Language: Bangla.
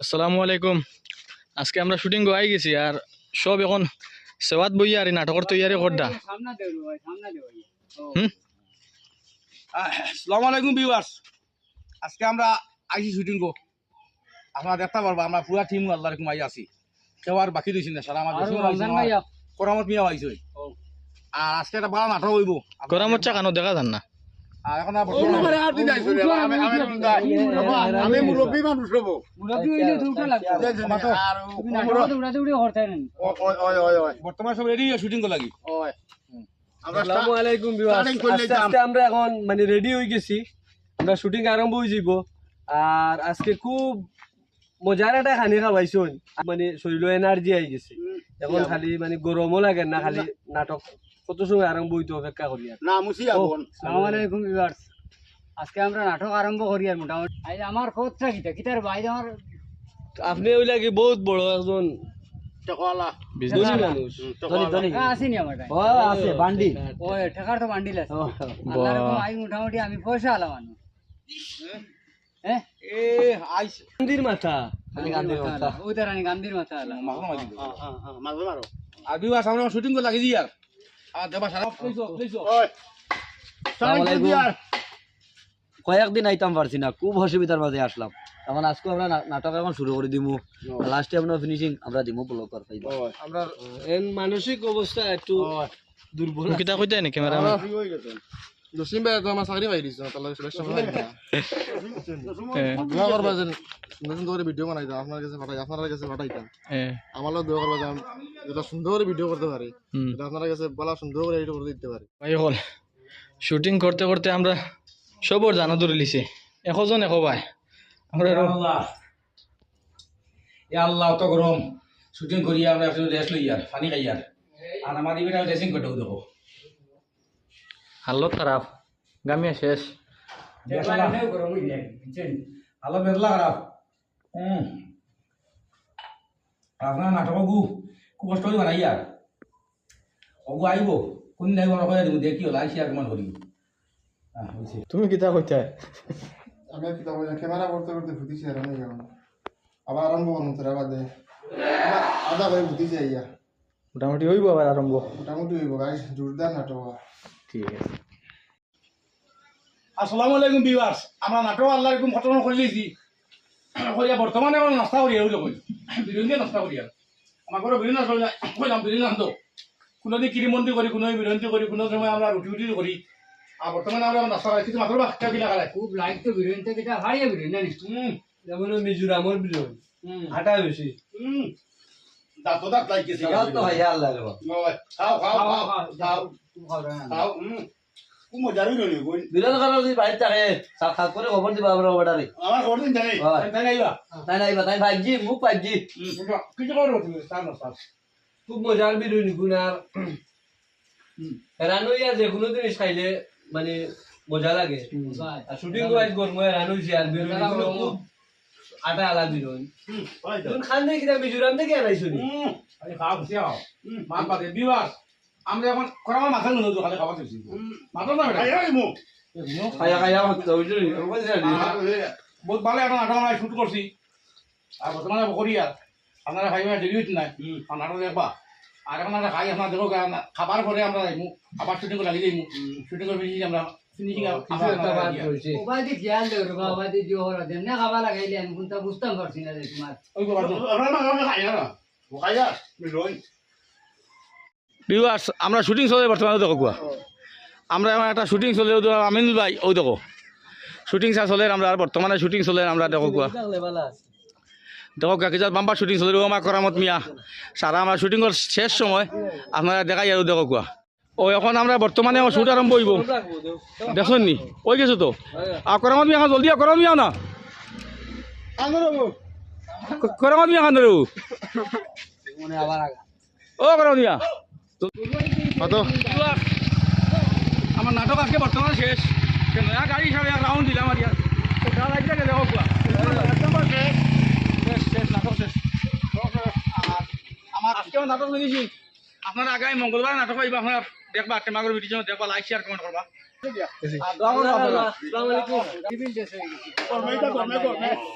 আসসালামু আলাইকুম। আজকে আমরা শুটিং আই গেছি আর সব এখন সেবাত বইয়া আর নাটকের তৈয়ারি করডা হুম? আলাইকুম ভিউয়ার্স আজকে আমরা আইসি শুটিং কো আপনারা দেখতে পারব আমরা পুরা টিম আল্লাহ রকম আই আছি। কেউ আর বাকি রয়েছি না সারা আমার করামত মিয়া আইছে। আর আজকে একটা বড় নাটক হইব। করা চা কানো দেখা যান না। আমি মুরব্বী মানুষ হব। বর্তমানে সব রেডি শুটিং কো লাগি আমরা আসসালামু আলাইকুম ভিউয়ার্স starting করলে আস্তে আস্তে আমরা এখন মানে রেডি হয়ে গেছি। আমরা শুটিং আরম্ভ হয়ে যাব আর আজকে খুব মজার একটা খানি খাওয়াইছুন মানে শরীর এনার্জি আই গেছে। এখন খালি মানে গরমও লাগে না খালি নাটক কত সময় আরম্ভ হইতে অপেক্ষা করি আর? না মুসি আগুন সালামালাইকুম ভিউয়ার্স আজকে আমরা নাটক আরম্ভ করি আর মোটামুটি। আজ আমার খোঁজটা কিতা? কিতার বাইরে আমার আপনি ওই লাগে বহুত বড় একজন টাকাওয়ালা ধনী মানুষ। টাকা আসেনি আমার কাছে। আছে বান্ডি। ও টাকার তো বান্ডিল আছে আল্লাহর রকম আই মোটামুটি আমি পয়সা আলাম মানুষ হ্যাঁ এ গান্ধীর মাথা। ওই তার গান্ধীর মাথা আলাম। মাথা মারি দিল। মারবে মারো আর ভিউয়ার্স শুটিং কো লাগি দি আর। কয়েকদিন আইতাম পারছি না খুব অসুবিধার মাঝে আসলাম। এখন আজকে আমরা নাটক এখন শুরু করে দিমু। লাস্টে আমরা ফিনিশিং আমরা দিমু ব্লক করতে আমরা মানসিক অবস্থা একটু দুর্বল কিতা কইতে নি ক্যামেরা জসিম ভাই তো আমার চাকরি পাই দিছে তাহলে সিলেকশন হয় না এ দোয়া করবা যে নতুন করে ভিডিও বানাই দাও আপনার কাছে পাঠাই আপনার কাছে পাঠাইতাম এ আমারও দোয়া করবা যে আমি যেটা সুন্দর করে ভিডিও করতে পারি হুম এটা আপনার কাছে বলা সুন্দর করে এডিট করে দিতে পারি ভাই হল শুটিং করতে করতে আমরা সবর জানা ধরে লিছি এশজন এশ ভাই আমরা আল্লাহ আল্লাহ অত গরম শুটিং করি আমরা একটু রেস্ট লই আর পানি খাই আর আর আমার ইবেটা ড্রেসিং করতে দেখো হালত খারাপ গামিয়া শেষ আলো বেদলা খারাপ হুম আপনার নাটক গু খুব কষ্ট করে বানাই আর অগু আইব কোন নাই মনে করে দিব দেখি হল আইসি আর কেমন করি বুঝছি তুমি কিতা কইতে আমি কি তবে ক্যামেরা করতে করতে ভুতিছি আর আমি আবার আরম্ভ করুন তোরা বাদে আধা করে ভুতিছি আইয়া মোটামুটি হইব আবার আরম্ভ মোটামুটি হইব গাইস জোরদার নাটক ঠিক আছে। আসসালামু আলাইকুম ভিউয়ার্স আমরা নাটক আল্লাহ এরকম ঘটনা করে দিয়েছি করিয়া বর্তমানে এখন নাস্তা করি এগুলো কই বিরিয়ানি নাস্তা করি আর আমার ঘরে বিরিয়ানি নাস্তা কইলাম বিরিয়ানি আনতো কোনোদিন কিরিমন্দি করি কোনো বিরিয়ানি করি কোনো সময় আমরা রুটি উটি করি আর বর্তমানে আমরা নাস্তা খাই কিছু মাত্র বাচ্চা গিলা খাই। খুব লাইক তো থেকে কিতা হারিয়ে বিরিয়ানি জানিস যেমন মিজোরামর বিরোধ হাঁটা বেশি হুম দাঁত দাঁত খাও খাও খাও খাও খাও কই যদি থাকে সাক্ষাৎ করে খবর দিবা আমরা ওটারে আমার ঘর দিন জানি তাই নাইবা তাই নাই তাই ফাইভ মুখ ফাইভ কিছু করো তুমি খুব মজার আর হেরান হইয়া যে কোনো জিনিস খাইলে মানে মজা লাগে। আর শুটিং ওয়াইজ গরম হেরান হইছে আর খুব আটা আলা হুম তুমি খান দেখি কিনা মিজোরাম থেকে আনাইছো নি? হুম আরে খাও বসে মা পাতে বিবাস। আমরা এখন করামা মাথা নুনো তো খালি খাবার দিছি। মাথা না বেটা। আই মু মু খাইয়া খাইয়া ভাবতে ওই নি? বহুত ভালো এখন নাটক আমরা শুট করছি আর বর্তমানে করি আর আপনারা ভাই ভাই হইতে নাই? আর নাটক দেখবা। আর এখন আমরা খাই আপনার দেখো খাবার পরে আমরা যাইমু আবার শুটিং করে লাগি যাইমু শুটিং করে ফিনিশিং আমরা ফিনিশিং একটা উপাধি খেয়াল দেব রে বাবা দি হলো যেমনে খাবা লাগাইলে আমি কোনটা বুঝতাম পারছি না তোমার। ওই বাবা খাই না আমরা শুটিং চলে বর্তমানে দেখো কুয়া। আমরা এখন একটা শুটিং চলে আমিনুল ভাই ওই দেখো। শুটিং চা চলে আমরা আর বর্তমানে শুটিং চলে আমরা দেখো কুয়া। দেখো কাকিজাত বাম্পার শুটিং চলে আমার করামত মিয়া। সারা আমার শুটিংয়ের শেষ সময়। আপনারা দেখাই আর দেখো কুয়া ও এখন আমরা বর্তমানে শুট আরম্ভ হইব। দেও নি? ওই গেছো তো। আর মিয়া জলদি আও, মিয়া না করামত মিয়া খান ও করামত মিয়া। কত আমার নাটক আজকে বর্তমানে শেষ। নয়া গাড়ি হিসাবে রাউন্ড দিলাম আর ইয়ার দেখো শেষ শেষ নাটক শেষ। আর আমার আজকে আমার নাটক নিয়েছি আপনারা আগামী মঙ্গলবার নাটক হইবা আপনার দেখবা টেমাগর ভিডিও দেখবা লাইক শেয়ার কমেন্ট করবা। আসসালামু আলাইকুম।